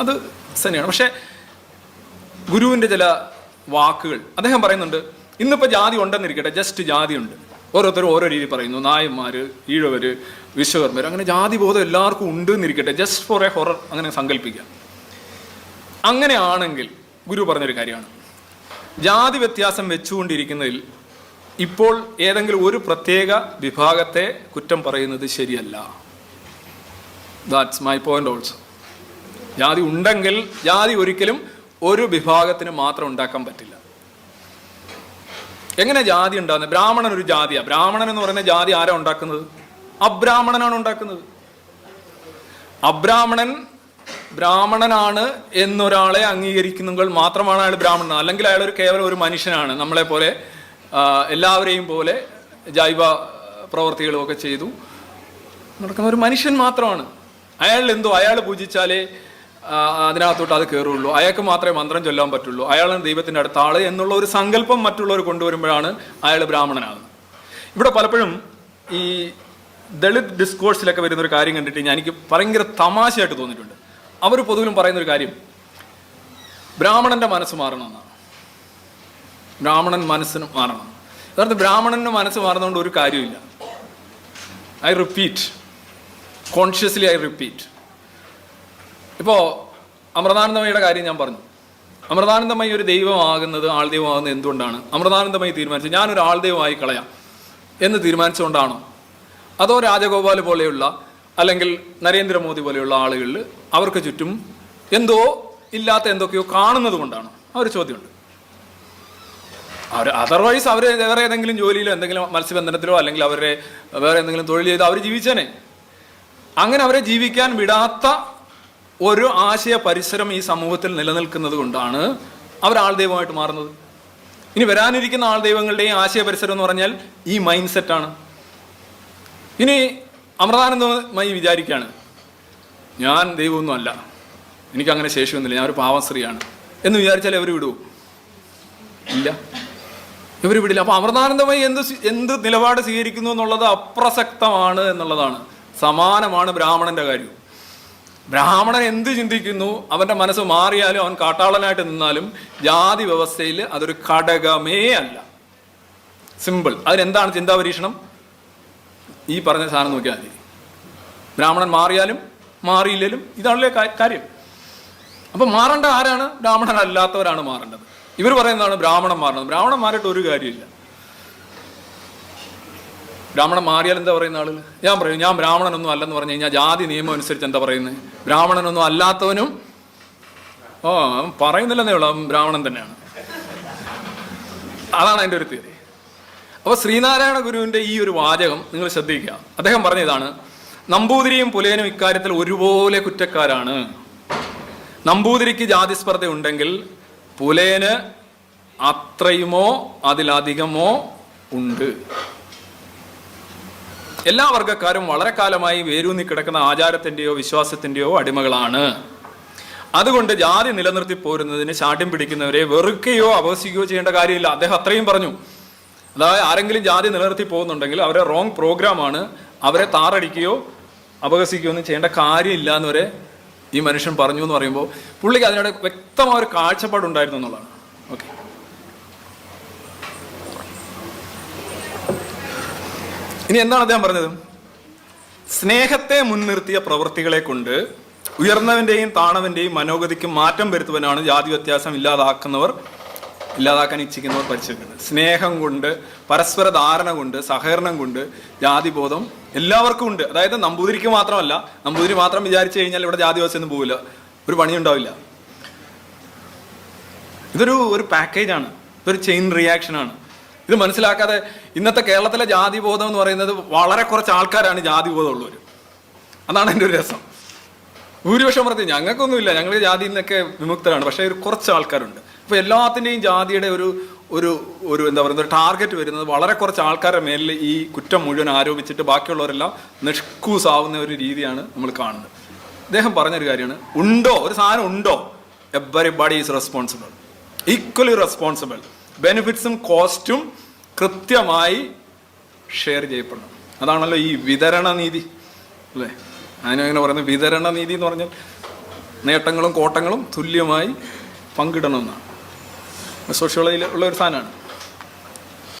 അത് തന്നെയാണ്. പക്ഷേ ഗുരുവിന്റെ ചില വാക്കുകൾ അദ്ദേഹം പറയുന്നുണ്ട് ഇന്നിപ്പോൾ ജാതി ഉണ്ടെന്നിരിക്കട്ടെ ജസ്റ്റ് ജാതി ഉണ്ട്. ഓരോരുത്തരും ഓരോ രീതി പറയുന്നു നായന്മാർ ഈഴവർ വിശ്വകർമ്മർ അങ്ങനെ ജാതി ബോധം എല്ലാവർക്കും ഉണ്ട് എന്നിരിക്കട്ടെ ജസ്റ്റ് ഫോർ എ ഹൊറർ അങ്ങനെ സങ്കല്പിക്കുക അങ്ങനെയാണെങ്കിൽ ഗുരു പറഞ്ഞൊരു കാര്യമാണ്. ജാതി വ്യത്യാസം വെച്ചുകൊണ്ടിരിക്കുന്നതിൽ ഇപ്പോൾ ഏതെങ്കിലും ഒരു പ്രത്യേക വിഭാഗത്തെ കുറ്റം പറയുന്നത് ശരിയല്ല. ദാറ്റ്സ് മൈ പോയിന്റ് ഓൾസോ ജാതി ഉണ്ടെങ്കിൽ ജാതി ഒരിക്കലും ഒരു വിഭാഗത്തിന് മാത്രം ഉണ്ടാക്കാൻ പറ്റില്ല. എങ്ങനെ ജാതി ഉണ്ടാകുന്നത് ബ്രാഹ്മണൻ ഒരു ജാതിയാ. ബ്രാഹ്മണൻ എന്ന് പറയുന്ന ജാതി ആരാ ഉണ്ടാക്കുന്നത്? അബ്രാഹ്മണനാണ് ഉണ്ടാക്കുന്നത്. അബ്രാഹ്മണൻ ബ്രാഹ്മണനാണ് എന്നൊരാളെ അംഗീകരിക്കുന്നെങ്കിൽ മാത്രമാണ് അയാൾ ബ്രാഹ്മണൻ. അല്ലെങ്കിൽ അയാൾ ഒരു കേവലം ഒരു മനുഷ്യനാണ്. നമ്മളെ പോലെ എല്ലാവരെയും പോലെ ജൈവ പ്രവർത്തികളും ഒക്കെ ചെയ്തു. നടക്കുന്ന ഒരു മനുഷ്യൻ മാത്രമാണ്. അയാൾ എന്തോ അയാൾ പൂജിച്ചാലേ അതിനകത്തോട്ട് അത് കയറുള്ളൂ അയാൾക്ക് മാത്രമേ മന്ത്രം ചൊല്ലാൻ പറ്റുള്ളൂ. അയാളാണ് ദൈവത്തിന്റെ അടുത്ത ആൾ എന്നുള്ള ഒരു സങ്കല്പം മറ്റുള്ളവർ കൊണ്ടുവരുമ്പോഴാണ് അയാൾ ബ്രാഹ്മണനാകുന്നത്. ഇവിടെ പലപ്പോഴും ഈ ദളിത് ഡിസ്കോഴ്സിലൊക്കെ വരുന്ന ഒരു കാര്യം കണ്ടിട്ട് ഞാൻ എനിക്ക് ഭയങ്കര തമാശയായിട്ട് തോന്നിയിട്ടുണ്ട്. അവർ പൊതുവിലും പറയുന്നൊരു കാര്യം ബ്രാഹ്മണന്റെ മനസ്സ് മാറണമെന്നാണ്. ബ്രാഹ്മണൻ മനസ്സിന് മാറണം. യഥാർത്ഥ ബ്രാഹ്മണന്റെ മനസ്സ് മാറുന്നതുകൊണ്ട് ഒരു കാര്യമില്ല I repeat consciously I repeat ഇപ്പോൾ അമൃതാനന്ദമയുടെ കാര്യം ഞാൻ പറഞ്ഞു. അമൃതാനന്ദമയി ഒരു ദൈവമാകുന്നത് ആൾദൈവമാകുന്നത് എന്തുകൊണ്ടാണ്? അമൃതാനന്ദമയി തീരുമാനിച്ചു ഞാനൊരു ആൾദൈവമായി കളയാം എന്ന് തീരുമാനിച്ചുകൊണ്ടാണോ അതോ രാജഗോപാൽ പോലെയുള്ള അല്ലെങ്കിൽ നരേന്ദ്രമോദി പോലെയുള്ള ആളുകളിൽ അവർക്ക് ചുറ്റും എന്തോ ഇല്ലാത്ത എന്തൊക്കെയോ കാണുന്നത് കൊണ്ടാണോ? ആ ഒരു ചോദ്യമുണ്ട്. അവർ അതർവൈസ് അവർ വേറെ ഏതെങ്കിലും ജോലിയിലോ എന്തെങ്കിലും മത്സ്യബന്ധനത്തിലോ അല്ലെങ്കിൽ അവരുടെ വേറെ എന്തെങ്കിലും തൊഴിൽ ചെയ്ത് അവർ ജീവിച്ചേനെ. അങ്ങനെ അവരെ ജീവിക്കാൻ വിടാത്ത ഒരു ആശയ പരിസരം ഈ സമൂഹത്തിൽ നിലനിൽക്കുന്നത് കൊണ്ടാണ് അവർ ആൾദൈവമായിട്ട് മാറുന്നത്. ഇനി വരാനിരിക്കുന്ന ആൾദൈവങ്ങളുടെയും ആശയ പരിസരം എന്ന് പറഞ്ഞാൽ ഈ മൈൻഡ് സെറ്റാണ് ഇനി അമൃതാനന്ദമായി വിചാരിക്കുകയാണ് ഞാൻ ദൈവമൊന്നും അല്ല. എനിക്കങ്ങനെ ശേഷിയൊന്നുമില്ല. ഞാൻ ഒരു പാവം സ്ത്രീയാണ്. എന്ന് വിചാരിച്ചാൽ അവർ വിടുമോ ഇല്ല. ഇവർ വിടില്ല. അപ്പൊ അമൃതാനന്ദമായി എന്ത് എന്ത് നിലപാട് സ്വീകരിക്കുന്നു എന്നുള്ളത് അപ്രസക്തമാണ് എന്നുള്ളതാണ്. സമാനമാണ് ബ്രാഹ്മണന്റെ കാര്യം. ബ്രാഹ്മണൻ എന്ത് ചിന്തിക്കുന്നു? അവന്റെ മനസ്സ് മാറിയാലും അവൻ കാട്ടാളനായിട്ട് നിന്നാലും ജാതി വ്യവസ്ഥയിൽ അതൊരു ഘടകമേ അല്ല. സിമ്പിൾ അതിനെന്താണ് ചിന്താ പരീക്ഷണം ഈ പറഞ്ഞ സാധനം നോക്കിയാൽ മതി. ബ്രാഹ്മണൻ മാറിയാലും മാറിയില്ലേലും ഇതാണല്ലേ കാര്യം. അപ്പൊ മാറേണ്ട ആരാണ്? ബ്രാഹ്മണൻ അല്ലാത്തവരാണ് മാറേണ്ടത്. ഇവർ പറയുന്നതാണ് ബ്രാഹ്മണൻ മാറണം ബ്രാഹ്മണൻ മാറിയിട്ട് ഒരു കാര്യമില്ല. ബ്രാഹ്മണൻ മാറിയാൽ എന്താ പറയുന്ന ആളുകൾ ഞാൻ പറയും ഞാൻ ബ്രാഹ്മണനൊന്നും അല്ലെന്ന് പറഞ്ഞു കഴിഞ്ഞാൽ ജാതി നിയമം അനുസരിച്ച് എന്താ പറയുന്നത്? ബ്രാഹ്മണനൊന്നും അല്ലാത്തവനും ഓ പറയുന്നില്ലെന്നേ ഉള്ളൂ ബ്രാഹ്മണൻ തന്നെയാണ്. അതാണ് അതിന്റെ ഒരു തീയതി. അപ്പോൾ ശ്രീനാരായണ ഗുരുവിന്റെ ഈ ഒരു വാചകം നിങ്ങൾ ശ്രദ്ധിക്കുക. അദ്ദേഹം പറഞ്ഞതാണ് നമ്പൂതിരിയും പുലയനും ഇക്കാര്യത്തിൽ ഒരുപോലെ കുറ്റക്കാരാണ്. നമ്പൂതിരിക്ക് ജാതിസ്പർദ്ധ ഉണ്ടെങ്കിൽ പുലയന് അത്രയുമോ അതിലധികമോ ഉണ്ട്. എല്ലാ വർഗക്കാരും വളരെ കാലമായി വേരൂന്നി കിടക്കുന്ന ആചാരത്തിന്റെയോ വിശ്വാസത്തിന്റെയോ അടിമകളാണ്. അതുകൊണ്ട് ജാതി നിലനിർത്തി പോരുന്നതിന് ശാഠ്യം പിടിക്കുന്നവരെ വെറുക്കുകയോ അപഹസിക്കുകയോ ചെയ്യേണ്ട കാര്യമില്ല. അദ്ദേഹം അത്രയും പറഞ്ഞു. അതായത് ആരെങ്കിലും ജാതി നിലനിർത്തി പോകുന്നുണ്ടെങ്കിൽ അവരെ റോങ് പ്രോഗ്രാമാണ് അവരെ താറടിക്കുകയോ അപഹസിക്കുകയോ ഒന്നും ചെയ്യേണ്ട കാര്യമില്ല എന്ന് വരെ ഈ മനുഷ്യൻ പറഞ്ഞു എന്ന് പറയുമ്പോൾ പുള്ളിക്ക് അതിനോട് വ്യക്തമായ ഒരു കാഴ്ചപ്പാടുണ്ടായിരുന്നു എന്നുള്ളതാണ്. ഓക്കെ ഇനി എന്താണ് അദ്ദേഹം പറഞ്ഞത്? സ്നേഹത്തെ മുൻനിർത്തിയ പ്രവൃത്തികളെ കൊണ്ട് ഉയർന്നവന്റെയും താണവന്റെയും മനോഗതിക്ക് മാറ്റം വരുത്തുവനാണ് ജാതി വ്യത്യാസം ഇല്ലാതാക്കുന്നവർ ഇല്ലാതാക്കാൻ ഇച്ഛിക്കുന്നവർ പരിശീലിക്കുന്നത്. സ്നേഹം കൊണ്ട് പരസ്പര ധാരണ കൊണ്ട് സഹകരണം കൊണ്ട് ജാതിബോധം എല്ലാവർക്കും ഉണ്ട്. അതായത് നമ്പൂതിരിക്ക് മാത്രമല്ല നമ്പൂതിരി മാത്രം വിചാരിച്ചു കഴിഞ്ഞാൽ ഇവിടെ ജാതി പോവില്ല. ഒരു പണി ഉണ്ടാവില്ല ഇതൊരു ഒരു പാക്കേജാണ് ഇതൊരു ചെയിൻ റിയാക്ഷൻ ആണ്. ഇത് മനസ്സിലാക്കാതെ ഇന്നത്തെ കേരളത്തിലെ ജാതി ബോധം എന്ന് പറയുന്നത് വളരെ കുറച്ച് ആൾക്കാരാണ് ജാതി ബോധം ഉള്ളവർ അതാണ് എന്റെ ഒരു രസം. ഭൂരിപക്ഷം പറഞ്ഞു ഞങ്ങൾക്കൊന്നുമില്ല ഞങ്ങൾ ജാതിയിൽ നിന്നൊക്കെ വിമുക്തരാണ് പക്ഷേ ഒരു കുറച്ച് ആൾക്കാരുണ്ട്. അപ്പോൾ എല്ലാത്തിന്റെയും ജാതിയുടെ ഒരു ഒരു ഒരു എന്താ പറയുക ടാർഗറ്റ് വരുന്നത് വളരെ കുറച്ച് ആൾക്കാരുടെ മേലിൽ ഈ കുറ്റം മുഴുവൻ ആരോപിച്ചിട്ട് ബാക്കിയുള്ളവരെല്ലാം നിഷ്കൂസാവുന്ന ഒരു രീതിയാണ് നമ്മൾ കാണുന്നത്. അദ്ദേഹം പറഞ്ഞൊരു കാര്യമാണ് ഉണ്ടോ ഒരു സാധനം ഉണ്ടോ? Everybody is responsible equally responsible ബെനിഫിറ്റ്സും കോസ്റ്റും കൃത്യമായി ഷെയർ ചെയ്യപ്പെടണം അതാണല്ലോ ഈ വിതരണ നീതി. അല്ലേ? അതിനങ്ങനെ പറയുന്നത് വിതരണ നീതി എന്ന് പറഞ്ഞാൽ നേട്ടങ്ങളും കോട്ടങ്ങളും തുല്യമായി പങ്കിടണമെന്നാണ് സോഷ്യോളജിയിൽ ഉള്ള ഒരു സാധനമാണ്.